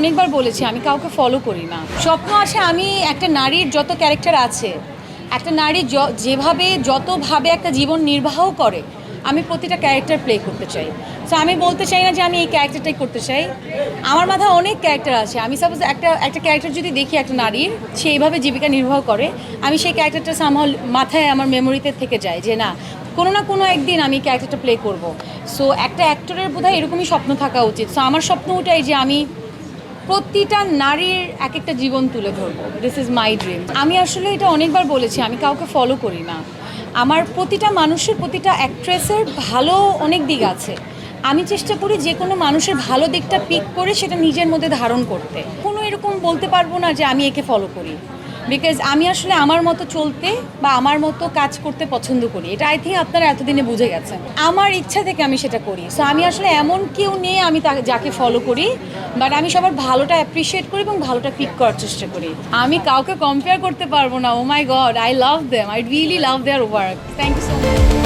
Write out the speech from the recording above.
অনেকবার বলেছি, আমি কাউকে ফলো করি না। স্বপ্ন আসে আমি একটা নারীর যত ক্যারেক্টার আছে, একটা নারী যেভাবে যতভাবে একটা জীবন নির্বাহ করে, আমি প্রতিটা ক্যারেক্টার প্লে করতে চাই। সো আমি বলতে চাই না যে আমি এই ক্যারেক্টারটাই করতে চাই। আমার মাথায় অনেক ক্যারেক্টার আছে। আমি সাপোজ একটা একটা ক্যারেক্টার যদি দেখি একটা নারীর, সে এইভাবে জীবিকা নির্বাহ করে, আমি সেই ক্যারেক্টারটা সামহ মাথায় আমার মেমোরিতে থেকে যায় যে না, কোনো না কোনো একদিন আমি ক্যারেক্টারটা প্লে করব। সো একটা অ্যাক্টরের বোধহয় এরকমই স্বপ্ন থাকা উচিত। সো আমার স্বপ্ন ওটাই যে আমি প্রতিটা নারীর এক একটা জীবন তুলে ধরবো। দিস ইজ মাই ড্রিম আমি আসলে এটা অনেকবার বলেছি, আমি কাউকে ফলো করি না। আমার প্রতিটা মানুষের, প্রতিটা অ্যাক্ট্রেসের ভালো অনেক দিক আছে। আমি চেষ্টা করি যে কোনো মানুষের ভালো দিকটা পিক করে সেটা নিজের মধ্যে ধারণ করতে। কোনো এরকম বলতে পারব না যে আমি একে ফলো করি। বিকজ আমি আসলে আমার মতো চলতে বা আমার মতো কাজ করতে পছন্দ করি। এটা আই থিঙ্ক আপনারা এতদিনে বুঝে গেছেন। আমার ইচ্ছা থেকে আমি সেটা করি। সো আমি আসলে এমন কেউ নিয়ে আমি যাকে ফলো করি। বাট আমি সবার ভালোটা অ্যাপ্রিসিয়েট করি এবং ভালোটা পিক করার চেষ্টা করি। আমি কাউকে কম্পেয়ার করতে পারব না। ও my god I love them I really love their work thank you so much